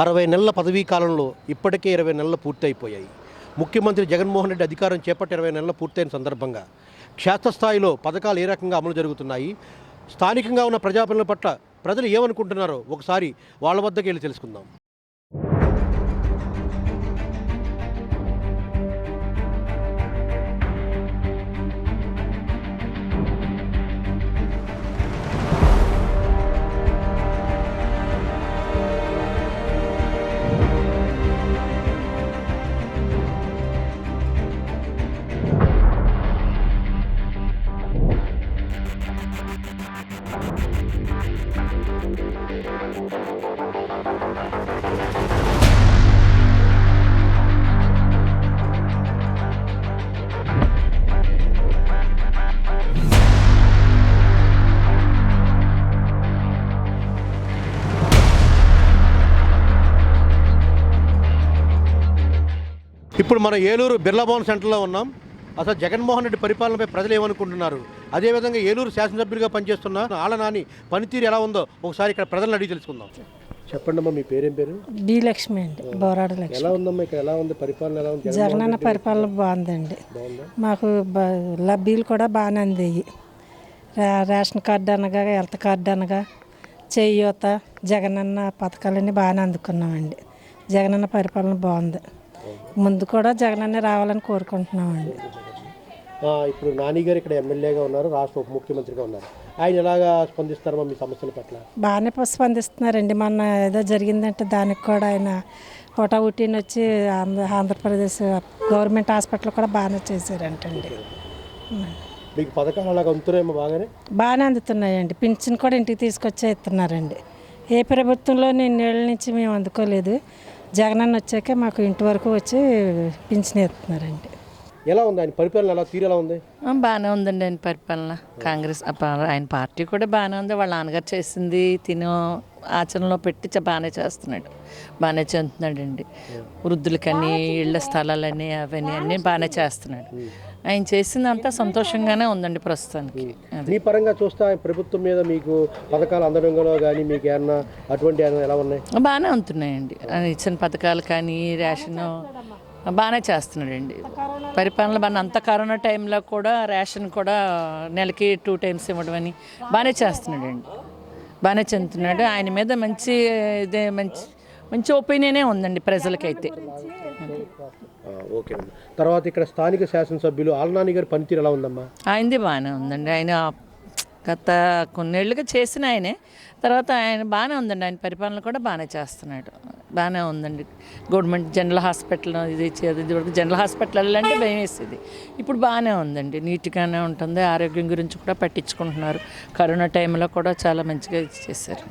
అరవై నెలల పదవీ కాలంలో ఇప్పటికే ఇరవై నెలలు పూర్తయిపోయాయి. ముఖ్యమంత్రి జగన్మోహన్ రెడ్డి అధికారం చేపట్టి ఇరవై నెలలు పూర్తయిన సందర్భంగా క్షేత్రస్థాయిలో పథకాలు ఏ రకంగా అమలు జరుగుతున్నాయి? స్థానికంగా ఉన్న ప్రజాపనుల పట్ల ప్రజలు ఏమనుకుంటున్నారో ఒకసారి వాళ్ళ వద్దకు వెళ్ళి తెలుసుకుందాం. ఇప్పుడు మన ఏలూరు బిర్లా భవన్ సెంటర్లో ఉన్నాం. అసలు జగన్మోహన్ రెడ్డి పరిపాలనపై ప్రజలు ఏమనుకుంటున్నారు? అదేవిధంగా ఏలూరు శాసనసభ్యుడిగా పనిచేస్తున్న ఆళ్ళ నాని పనితీరు ఎలా ఉందో ఒకసారి ఇక్కడ ప్రజలను అడిగి తెలుసుకుందాం. చెప్పండి అమ్మా మీ పేరేం పేరు? డి లక్ష్మి అండి బోరాడ లక్ష్మి. ఎలా ఉందమ్మా ఇక్కడ? ఎలా ఉంది? పరిపాలన ఎలా ఉంది? జగనన్న పరిపాలన బాగుందండి. మాకు బ- లబ్బీలు కూడా బాగానే అందాయి రేషన్ కార్డు అనగా హెల్త్ కార్డు అనగా చేయూత జగనన్న పథకాలన్నీ బాగానే అందుకున్నామండి. జగనన్న పరిపాలన బాగుంది. ముందు కూడా జగనన్న రావాలని కోరుకుంటున్నామండి. ఇప్పుడు నాని గారు ఇక్కడ ఎమ్మెల్యేగా ఉన్నారు రాష్ట్ర ఉప ముఖ్యమంత్రిగా ఉన్నారు. ఆయన ఎలాగా స్పందిస్తారమ్మా మీ సమస్యల పట్ల? బాగానే స్పందిస్తున్నారండి. మొన్న ఏదో జరిగిందంటే దానికి కూడా ఆయన హోటా ఉట్టిని వచ్చి ఆంధ్ర ఆంధ్రప్రదేశ్ గవర్నమెంట్ హాస్పిటల్ కూడా బాగానే చేశారంటండి. మీకు పథకాలు అలాగా అందుతున్నాయేమో బాగానే? బాగానే అందుతున్నాయండి. పింఛన్ కూడా ఇంటికి తీసుకొచ్చే ఇస్తున్నారండి ఏ ప్రభుత్వంలో నేను నుంచి మేము అందుకోలేదు. జగనన్న వచ్చాక మాకు ఇంటి వరకు వచ్చి పింఛన్ ఇస్తున్నారండి ఎలా ఉంది ఆయన పరిపాలన ఎలా? తీరు ఎలా ఉంది? ఆ, బాగానే ఉందండి ఆయన పరిపాలన. కాంగ్రెస్ ఆ పా- ఆయన పార్టీ కూడా బాగానే ఉంది. వాళ్ళ నాన్నగారు చేసింది తిను ఆచరణలో పెట్టి చ- బాగానే చేస్తున్నాడు. బాగానే చెందుతున్నాడండి. వృద్ధులకని ఇళ్ళ స్థలాలని అవన్నీ అన్నీ బాగానే చేస్తున్నాడు. ఆయన చేసిందంతా సంతోషంగానే ఉందండి ప్రస్తుతానికి. మీ పరంగా చూస్తే ఆయన ప్రభుత్వం మీద మీకు పథకాలు అందడంలో కానీ మీకు ఏమన్నా అటువంటి ఎలా ఉన్నాయి? బాగానే ఉంటున్నాయండి. ఆయన ఇచ్చిన పథకాలు కానీ రేషన్ బాగానే చేస్తున్నాడండి. పరిపాలన బాగా అంత కరోనా టైంలో కూడా రేషన్ కూడా నెలకి టూ టైమ్స్ ఇవ్వడం అని బాగానే చేస్తున్నాడండి. బాగానే చెందుతున్నాడు. ఆయన మీద మంచి ఇదే మంచి మంచి ఒపీనియనే ఉందండి ప్రజలకైతే. ఓకే అమ్మా. తర్వాత ఇక్కడ స్థానిక శాసనసభ్యులు ఆలనాని గారి పనితీరు ఎలా ఉందమ్మా? ఆయనది బాగానే ఉందండి. ఆయన గత కొన్నేళ్ళుగా చేసిన ఆయనే. తర్వాత ఆయన బాగానే ఉందండి. ఆయన పరిపాలన కూడా బాగానే చేస్తున్నాడు. బాగానే ఉందండి. గవర్నమెంట్ జనరల్ హాస్పిటల్ ఇది ఇది వరకు జనరల్ హాస్పిటల్ వెళ్ళాలంటే భయం వేసేది. ఇప్పుడు బాగానే ఉందండి. నీట్గానే ఉంటుంది. ఆరోగ్యం గురించి కూడా పట్టించుకుంటున్నారు. కరోనా టైంలో కూడా చాలా మంచిగా చేశారు.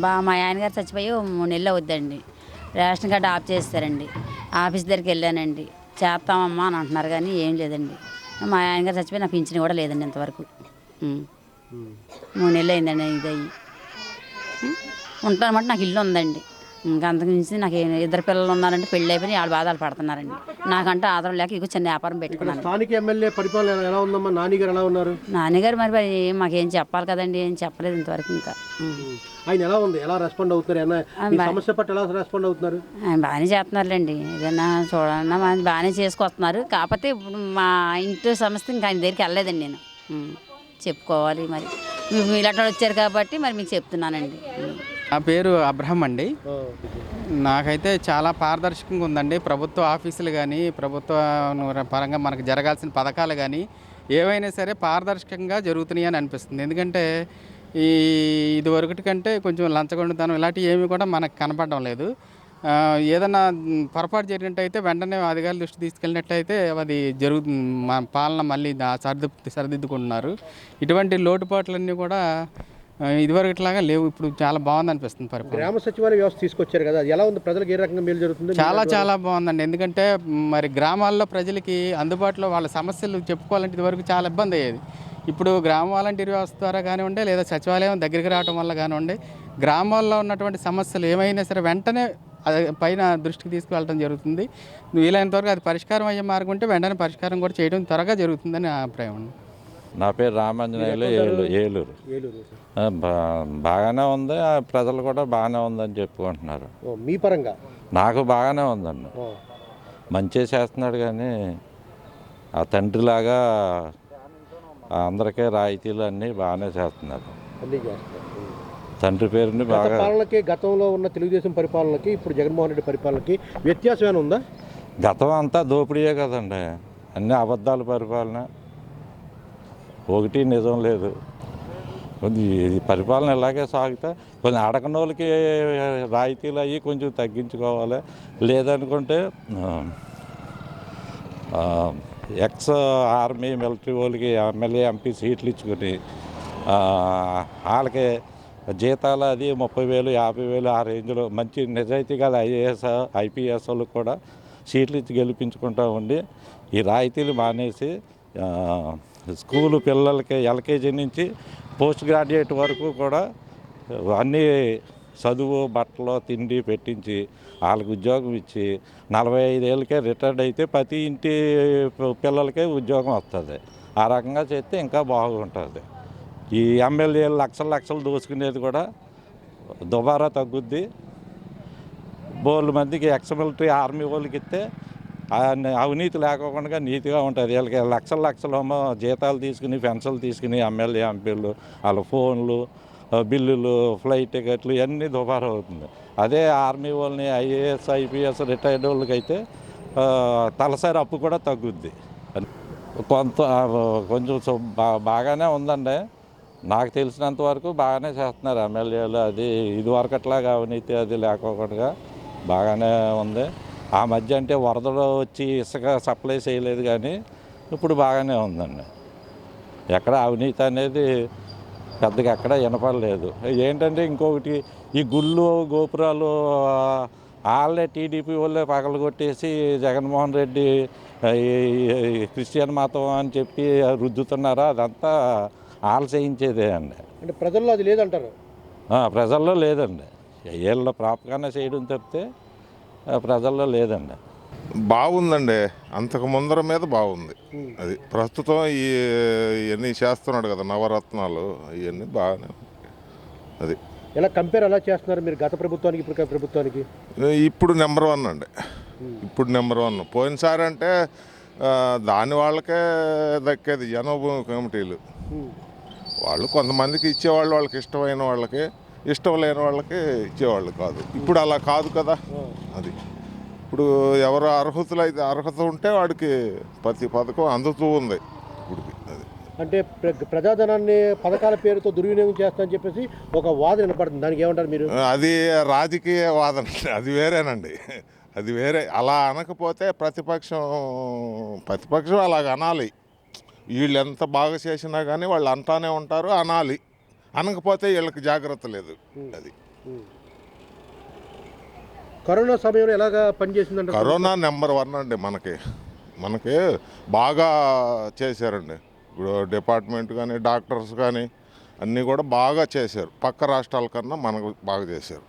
బా మా ఆయనగారు చచ్చిపోయి మూడు నెలలు అవుద్దండి. రేషన్ కార్డు ఆఫ్ చేస్తారండి. ఆఫీస్ దగ్గరికి వెళ్ళానండి. చేస్తామమ్మా అని అంటున్నారు కానీ ఏం లేదండి. మా ఆయనగారు చచ్చిపోయి నా పింఛన్ కూడా లేదండి ఇంతవరకు. మూడు నెలలు అయిందండి ఇది అయ్యి. ఉంటానమాట నాకు ఇల్లు ఉందండి. ఇంకా అంతకు మించి నాకు ఇద్దరు పిల్లలు ఉన్నారంటే పెళ్ళి అయిపోయి వాళ్ళు బాధలు పడుతున్నారండి. నాకంటే ఆధారం లేక ఇక చిన్న వ్యాపారం పెట్టుకున్నాను. స్థానిక ఎమ్మెల్యే పరిపాలన ఎలా- ఉందమ్మా? ఉన్నారు? నాన్నగారు మరి మరి మాకేం చెప్పాలి కదండి ఏం చెప్పలేదు ఇంతవరకు ఇంకా. ఆయన ఎలా ఉంది? ఎలా రెస్పాండ్ అవుతున్నారు? ఏమన్నా మీ సమస్య పట్ల ఎలా రెస్పాండ్ అవుతున్నారు? ఆయన బాగానే చేస్తున్నారులేండి. ఏదైనా చూడన్నా మన బాగానే చేసుకొస్తున్నారు. కాకపోతే ఇప్పుడు మా ఇంటి సమస్య ఇంకా ఆయన దగ్గరికి వెళ్ళలేదండి నేను. ఉం. చెప్పుకోవాలి మరి మీరు. ఇలాంటి వాళ్ళు వచ్చారు కాబట్టి మరి మీకు చెప్తున్నానండి. నా పేరు అబ్రహం అండి. ఆ, నాకైతే చాలా పారదర్శకంగా ఉందండి. ప్రభుత్వ ఆఫీసులు కానీ ప్రభుత్వ పరంగా మనకు జరగాల్సిన పథకాలు కానీ ఏవైనా సరే పారదర్శకంగా జరుగుతున్నాయి అని అనిపిస్తుంది. ఎందుకంటే ఈ ఇదివరకటి కంటే కొంచెం లంచగొండుతనం ఇలాంటివి ఏమీ కూడా మనకు కనపడడం లేదు. ఏదన్నా పొరపాటు జరిగినట్టయితే వెంటనే అధికారుల దృష్టి తీసుకెళ్ళినట్టయితే అది జరుగుతుంది మా పాలన మళ్ళీ సరిదిద్దు సరిదిద్దుకుంటున్నారు. ఇటువంటి లోటుపాట్లన్నీ కూడా ఆ, ఇదివరకట్లాగా లేవు. ఇప్పుడు చాలా బాగుంది అనిపిస్తుంది పరిపాలన. గ్రామ సచివాలయ వ్యవస్థ తీసుకొచ్చారు కదా అది ఎలా ఉంది? ప్రజలకు ఏ రకంగా మేలు జరుగుతుంది? చాలా చాలా బాగుందండి. ఎందుకంటే మరి గ్రామాల్లో ప్రజలకి అందుబాటులో వాళ్ళ సమస్యలు చెప్పుకోవాలంటే ఇదివరకు చాలా ఇబ్బంది అయ్యేది. ఇప్పుడు గ్రామ వాలంటీర్ వ్యవస్థ ద్వారా కానివ్వండి లేదా సచివాలయం దగ్గరికి రావడం వల్ల కానివ్వండి గ్రామాల్లో ఉన్నటువంటి సమస్యలు ఏమైనా సరే వెంటనే అది పైన దృష్టికి తీసుకువెళ్ళడం జరుగుతుంది. వీలైనంత వరకు అది పరిష్కారం అయ్యే మార్గం ఉంటే వెంటనే పరిష్కారం కూడా చేయడం త్వరగా జరుగుతుందని నా అభిప్రాయం నా పేరు రామాంజనేయులు ఏలూరు ఏలూరు. బాగానే ఉంది ఆ, ప్రజలు కూడా బాగానే ఉందని చెప్పుకుంటున్నారు. మీ పరంగా? నాకు బాగానే ఉందండి. మంచి చేస్తున్నాడు కానీ ఆ తండ్రిలాగా అందరికీ రాయితీలు అన్నీ బాగానే చేస్తున్నారు. తండ్రి పేరుని బాగా పాలనకి గతంలో ఉన్న తెలుగుదేశం పరిపాలనకి ఇప్పుడు జగన్మోహన్ రెడ్డి పరిపాలనకి వ్యత్యాసం ఏమైనా ఉందా? గతం అంతా దోపిడీయే కదండి. అన్ని అబద్ధాల పరిపాలన. ఒకటి నిజం లేదు. కొద్ది ఇది పరిపాలన ఇలాగే సాగితే కొంచెం అడగనోళ్ళకి రాయితీలు అయ్యి కొంచెం తగ్గించుకోవాలి. లేదనుకుంటే ఎక్స్ ఆర్మీ మిలిటరీ వాళ్ళకి ఎమ్మెల్యే ఎంపీ సీట్లు ఇచ్చుకొని వాళ్ళకి జీతాలు అది ముప్పై వేలు యాభై వేలు ఆ రేంజ్లో మంచి నిజాయితీ గల ఐఏఎస్ ఐపీఎస్ వాళ్ళు కూడా సీట్లు ఇచ్చి గెలిపించుకుంటా ఉండి ఈ రాయితీలు మానేసి స్కూలు పిల్లలకి ఎల్కేజీ నుంచి పోస్ట్ గ్రాడ్యుయేట్ వరకు కూడా అన్నీ చదువు బట్టలు తిండి పెట్టించి వాళ్ళకి ఉద్యోగం ఇచ్చి నలభై ఐదేళ్ళకే రిటైర్డ్ అయితే ప్రతి ఇంటి పిల్లలకే ఉద్యోగం వస్తుంది. ఆ రకంగా చేస్తే ఇంకా బాగుంటుంది. ఈ ఎమ్మెల్యేలు లక్షల లక్షలు దోసుకునేది కూడా దుబారా తగ్గుద్ది. బోళ్ళు మందికి ఎక్స్ మిలిటరీ ఆర్మీ వాళ్ళకి ఇస్తే అవినీతి లేకోకుండా నీతిగా ఉంటుంది. వీళ్ళకి లక్షల లక్షలు జీతాలు తీసుకుని పెన్షన్లు తీసుకుని ఎమ్మెల్యే ఎంపీలు వాళ్ళ ఫోన్లు బిల్లులు ఫ్లైట్ టికెట్లు ఇవన్నీ దుబారా అవుతుంది. అదే ఆర్మీ వాళ్ళని ఐఏఎస్ ఐపీఎస్ రిటైర్డ్ వాళ్ళకి అయితే తలసరి అప్పు కూడా తగ్గుద్ది. కొంత కొంచెం బాగానే ఉందండి. నాకు తెలిసినంత వరకు బాగానే చేస్తున్నారు ఎమ్మెల్యేలు. అది ఇది వరకట్లాగా అవినీతి అది లేకోకుండా బాగానే ఉంది. ఆ మధ్య అంటే వరదలు వచ్చి ఇసుక సప్లై చేయలేదు కానీ ఇప్పుడు బాగానే ఉందండి. ఎక్కడ అవినీతి అనేది పెద్దగా ఎక్కడ వినపడలేదు. ఏంటంటే ఇంకొకటి ఈ గుళ్ళు గోపురాలు వాళ్ళే టీడీపీ వాళ్ళే పగలగొట్టేసి జగన్మోహన్ రెడ్డి క్రిస్టియన్ మతం అని చెప్పి రుద్దుతున్నారా అదంతా వాళ్ళు చేయించేదే అండి. అంటే ప్రజల్లో అది లేదంటారు? ప్రజల్లో లేదండి. వీళ్ళ ప్రాపగానే చేయడం తప్పితే ప్రజల్లో లేదండి. బాగుందండి. అంతకు ముందర మీద బాగుంది. అది ప్రస్తుతం ఈ ఇవన్నీ చేస్తున్నాడు కదా నవరత్నాలు ఇవన్నీ బాగానే. అది. ఎలా కంపేర్ ఎలా చేస్తున్నారు మీరు గత ప్రభుత్వానికి ఇప్పుడు ప్రభుత్వానికి? ఇప్పుడు నెంబర్ వన్ అండి. ఇప్పుడు నెంబర్ వన్ పోయినసారి అంటే దాని వాళ్ళకే దక్కేది జనభూమి కమిటీలు. వాళ్ళు కొంతమందికి ఇచ్చేవాళ్ళు వాళ్ళకి ఇష్టమైన వాళ్ళకి ఇష్టం లేని వాళ్ళకి ఇచ్చేవాళ్ళు కాదు. ఇప్పుడు అలా కాదు కదా. అది. ఇప్పుడు ఎవరు అర్హతలు అయితే అర్హత ఉంటే వాడికి ప్రతి పథకం అందుతూ ఉంది. ఇప్పటికి అది. అంటే ప్ర- ప్రజాధనాన్ని పథకాల పేరుతో దుర్వినియోగం చేస్తా చెప్పేసి ఒక వాదన వినపడుతుంది. దానికి ఏమంటారు మీరు? అది రాజకీయ వాదన. అది వేరేనండి. అది వేరే. అలా అనకపోతే ప్రతిపక్షం ప్రతిపక్షం అలాగ అనాలి. వీళ్ళు ఎంత బాగా చేసినా కానీ వాళ్ళు అంటానే ఉంటారు అనాలి. అనకపోతే వీళ్ళకి జాగ్రత్త లేదు అది. కరోనా సమయంలో ఎలాగా పనిచేసిందంటే కరోనా నెంబర్ వన్ అండి మనకి. మనకి బాగా చేశారండి. ఇప్పుడు డిపార్ట్మెంట్ కానీ డాక్టర్స్ కానీ అన్నీ కూడా బాగా చేశారు. పక్క రాష్ట్రాల కన్నా మనకు బాగా చేశారు.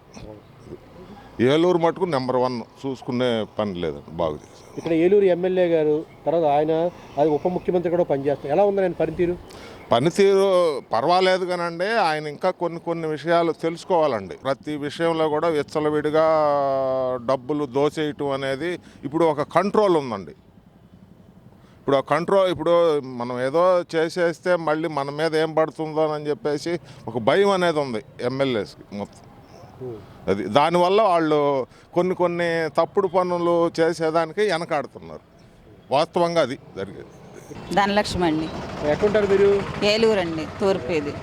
ఏలూరు మటుకు నెంబర్ వన్ చూసుకునే పని లేదండి బాగా చేశారు. ఇక్కడ ఏలూరు ఎమ్మెల్యే గారు తర్వాత ఆయన అది ఉప ముఖ్యమంత్రి కూడా పనిచేస్తారు. ఎలా ఉందని ఆయన పనితీరు పనితీరు పర్వాలేదు కానండి ఆయన ఇంకా కొన్ని కొన్ని విషయాలు తెలుసుకోవాలండి. ప్రతి విషయంలో కూడా విచ్చలవిడిగా డబ్బులు దోచేయటం అనేది ఇప్పుడు ఒక కంట్రోల్ ఉందండి. ఇప్పుడు ఆ కంట్రోల్ ఇప్పుడు మనం ఏదో చేసేస్తే మళ్ళీ మన మీద ఏం పడుతుందో అని చెప్పేసి ఒక భయం అనేది ఉంది ఎమ్మెల్యేస్కి మొత్తం. అది దానివల్ల వాళ్ళు కొన్ని కొన్ని తప్పుడు పనులు చేసేదానికి వెనకాడుతున్నారు. వాస్తవంగా అది జరిగేది. ధనలక్ష్మి అండి ఎక్కడుంటారు మీరు? ఏలూరు అండి తూర్పు ఇది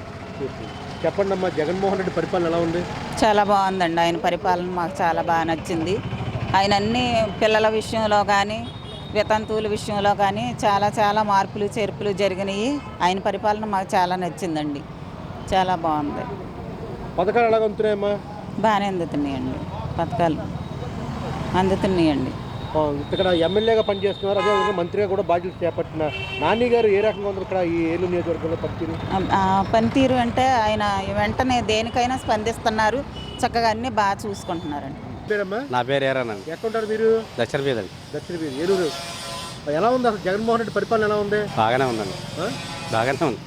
చెప్పండి అమ్మా జగన్మోహన్ రెడ్డి పరిపాలన ఎలా ఉంది? చాలా బాగుందండి. ఆయన పరిపాలన మాకు చాలా బాగా నచ్చింది. ఆయన అన్ని పిల్లల విషయంలో కానీ వితంతువుల విషయంలో కానీ చాలా చాలా మార్పులు చేర్పులు జరిగినాయి. ఆయన పరిపాలన మాకు చాలా నచ్చిందండి. చాలా బాగుంది. పథకాలు ఎలాగ అందుతున్నాయమ్మా? బాగానే అందుతున్నాయండి. పథకాలు అందుతున్నాయండి. ఇక్కడ ఎమ్మెల్యేగా పనిచేస్తున్నారు. అదేవిధంగా మంత్రిగా కూడా బాధ్యత చేపట్టిన నాని గారు ఏ రకంగా ఉంది ఇక్కడ ఈ ఏలూరు నియోజకవర్గంలో పనితీరు? పనితీరు అంటే ఆయన వెంటనే దేనికైనా స్పందిస్తున్నారు. చక్కగా అన్నీ బాగా చూసుకుంటున్నారండి. పేరమ్మా? నా పేరు ఏరానండి ఎక్కడుంటారు మీరు? దక్షిణ మీద దక్షిణ వీధి ఏలూరు. ఎలా ఉంది అసలు జగన్మోహన్ రెడ్డి పరిపాలన ఎలా ఉంది? బాగానే ఉందండి? బాగానే ఉంది.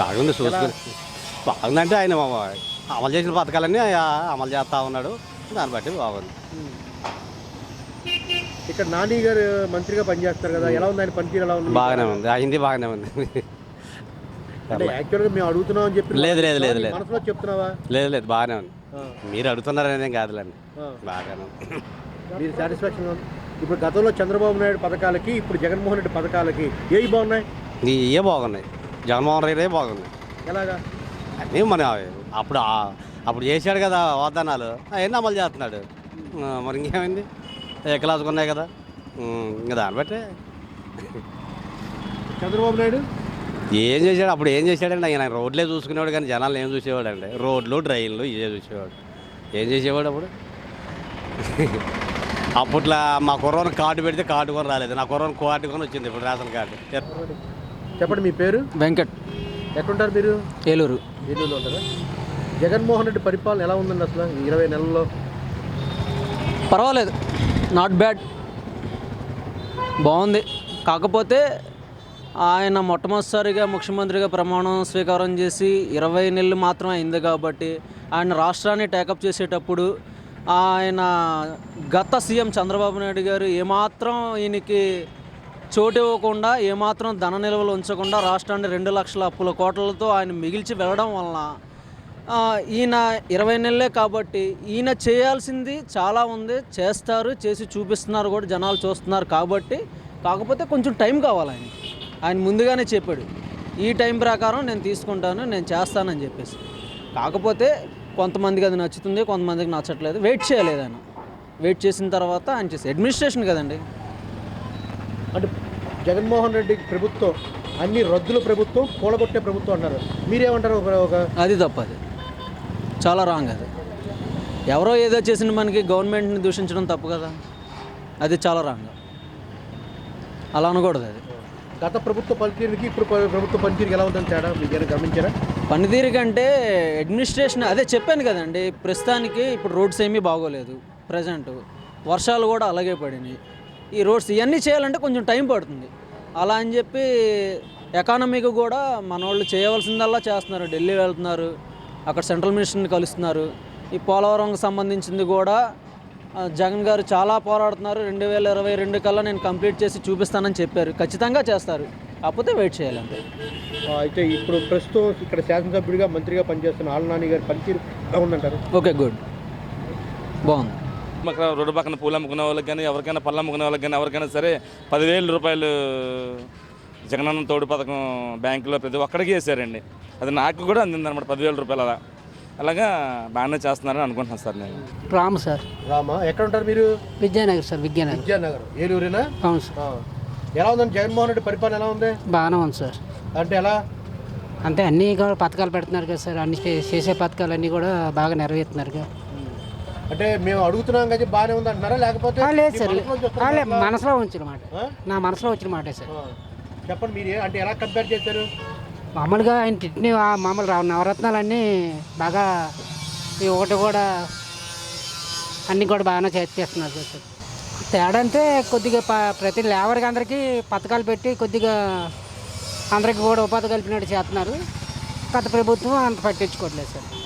బాగుంది? చూసుకుని. బాగుందంటే ఆయన అమలు చేసిన పథకాలన్నీ ఆయన అమలు చేస్తూ ఉన్నాడు. దాన్ని బట్టి బాగుంది. ఇక్కడ నాని గారు మంత్రిగా పనిచేస్తారు కదా ఎలా ఉంది ఆయన పనితీరు ఎలా ఉంది? బాగానే ఉంది. అయింది బాగానే ఉంది. అంటే యాక్చువల్గా మేము అడుగుతున్నాం అని చెప్పి లేదు, లేదు, లేదు, లేదు. మనసులో చెప్తున్నావా? లేదు లేదు బాగానే ఉంది. మీరు అడుగుతున్నారనేది కాదులేండి. బాగానే ఉంది. మీరు సాటిస్ఫాక్షన్ ఇప్పుడు గతంలో చంద్రబాబు నాయుడు పథకాలకి ఇప్పుడు జగన్మోహన్ రెడ్డి పథకాలకి ఏవి బాగున్నాయి? ఇవే బాగున్నాయి? జగన్మోహన్ రెడ్డి బాగున్నాయి? ఎలాగా? అన్నీ మన అప్పుడు అప్పుడు చేశాడు కదా వాగ్దానాలు. అవన్నీ అమలు చేస్తున్నాడు. మరి ఇంకేమైంది? ఎక్కలాసుకు ఉన్నాయి కదా. ఇంకా దాన్ని బట్టి. చంద్రబాబు నాయుడు? ఏం చేశాడు? అప్పుడు ఏం చేశాడండి ఆయన రోడ్లే చూసుకునేవాడు కానీ జనాలు ఏం చూసేవాడు అండి రోడ్లు డ్రైన్లు ఇవే చూసేవాడు. ఏం చేసేవాడు అప్పుడు? అప్పట్లో మా కుర్రోని కార్డు పెడితే కార్డు కూడా రాలేదు. నా కుర్రోని కార్డు కొని వచ్చింది ఇప్పుడు రేషన్ కార్డు. చెప్పండి మీ పేరు? వెంకట్. ఎక్కడుంటారు మీరు? ఏలూరు. ఏలూరులో ఉంటారా? జగన్మోహన్ రెడ్డి పరిపాలన ఎలా ఉందండి అసలు? ఇరవై నెలల్లో? పర్వాలేదు. Not bad. బాగుంది. కాకపోతే ఆయన మొట్టమొదటిసారిగా ముఖ్యమంత్రిగా ప్రమాణం స్వీకారం చేసి ఇరవై నెలలు మాత్రమే అయింది కాబట్టి ఆయన రాష్ట్రాన్ని టేకప్ చేసేటప్పుడు ఆయన గత సీఎం చంద్రబాబు నాయుడు గారు ఏమాత్రం ఈయనకి చోటు ఇవ్వకుండా ఏమాత్రం ధన నిల్వలు ఉంచకుండా రాష్ట్రాన్ని రెండు లక్షల అప్పుల కోట్లతో ఆయన మిగిల్చి వెళ్ళడం వలన ఈయన ఇరవై నెలలే కాబట్టి ఈయన చేయాల్సింది చాలా ఉంది. చేస్తారు చేసి చూపిస్తున్నారు కూడా జనాలు చూస్తున్నారు కాబట్టి. కాకపోతే కొంచెం టైం కావాలి ఆయన ఆయన ముందుగానే చెప్పాడు ఈ టైం ప్రకారం నేను తీసుకుంటాను నేను చేస్తానని చెప్పేసి. కాకపోతే కొంతమందికి అది నచ్చుతుంది కొంతమందికి నచ్చట్లేదు. వెయిట్ చేయలేదు ఆయన. వెయిట్ చేసిన తర్వాత ఆయన చేసి అడ్మినిస్ట్రేషన్ కదండి. అంటే జగన్మోహన్ రెడ్డి ప్రభుత్వం అన్ని రద్దుల ప్రభుత్వం కూలగొట్టే ప్రభుత్వం అన్నారు మీరేమంటారు ఒక అది తప్పది. చాలా రాంగ్ అది. ఎవరో ఏదో చేసిన మనకి గవర్నమెంట్ని దూషించడం తప్పు కదా. అది చాలా రాంగ్ అలా అనకూడదు అది. గత ప్రభుత్వ పనితీరుకి ఇప్పుడు ప్ర- ప్రభుత్వ పనితీరుకి ఎలా ఉందని తేడా ఏమైనా గమనించారా? పనితీరు కంటే అడ్మినిస్ట్రేషన్ అదే చెప్పాను కదండి. ప్రస్తుతానికి ఇప్పుడు రోడ్స్ ఏమీ బాగోలేదు. ప్రజెంట్ వర్షాలు కూడా అలాగే పడినాయి. ఈ రోడ్స్ ఇవన్నీ చేయాలంటే కొంచెం టైం పడుతుంది. అలా అని చెప్పి ఎకానమీకి కూడా మన వాళ్ళు చేయవలసిందల్లా చేస్తున్నారు. ఢిల్లీ వెళ్తున్నారు. అక్కడ సెంట్రల్ మినిస్టర్ని కలుస్తున్నారు. ఈ పోలవరంకి సంబంధించింది కూడా జగన్ గారు చాలా పోరాడుతున్నారు. రెండు వేల ఇరవై రెండు కల్లా నేను కంప్లీట్ చేసి చూపిస్తానని చెప్పారు. ఖచ్చితంగా చేస్తారు. కాకపోతే వెయిట్ చేయాలంతే. ఆ, అయితే ఇప్పుడు ప్రస్తుతం ఇక్కడ శాసనసభ్యుడిగా మంత్రిగా పనిచేస్తున్న ఆళ్ళనాని గారి పనితీరు ఉందంటారు ఓకే గుడ్ బాగుంది. అక్కడ రోడ్డు పక్కన పూలు అమ్ముకునే వాళ్ళకి కానీ ఎవరికైనా పళ్ళు అమ్ముకునే వాళ్ళకి కానీ ఎవరికైనా సరే పదివేల రూపాయలు జగనన్న తోడు పథకం బ్యాంకులో ప్రతి ఒక్కడికి వేసారండి. అది నాకు కూడా అందిందన్నమాట పదివేల రూపాయలు అలా. అలాగా బాగానే చేస్తున్నారని అనుకుంటున్నాను సార్ నేను. రాము సార్. రామా ఎక్కడ ఉంటారు మీరు? విద్యానగర్ సార్ విద్యానగర్. విద్యానగర్. ఏలూరేనా? అవును సార్. ఎలా ఉందండి జగన్మోహన్ రెడ్డి పరిపాలన ఎలా ఉంది? బాగానే ఉంది సార్. అంటే ఎలా? అంటే అన్నీ కూడా పథకాలు పెడుతున్నారు కదా సార్ అన్ని చేసే పథకాలు అన్నీ కూడా బాగా నెరవేరుతున్నారు కదా. అంటే మేము అడుగుతున్నాం కదా బాగానే ఉంది అంటున్నారా? లేకపోతే ఆ, లేదు సార్? మనసులో ఉంచిన మాట? నా మనసులో వచ్చిన మాటే సార్. చెప్పండి మీరు అంటే ఎలా కంపేర్ చేశారు? మామూలుగా ఆయన తిట్టిన మామూలు రావు నవరత్నాలన్నీ బాగా ఈ ఒకటి కూడా అన్నీ కూడా బాగానే చేస్తున్నారు సార్. తేడా అంటే కొద్దిగా ప- ప్రతి లేబర్కి అందరికీ పథకాలు పెట్టి కొద్దిగా అందరికీ కూడా ఉపాధి కల్పినట్టు చేస్తున్నారు. గత ప్రభుత్వం అంత పట్టించుకోవట్లేదు సార్.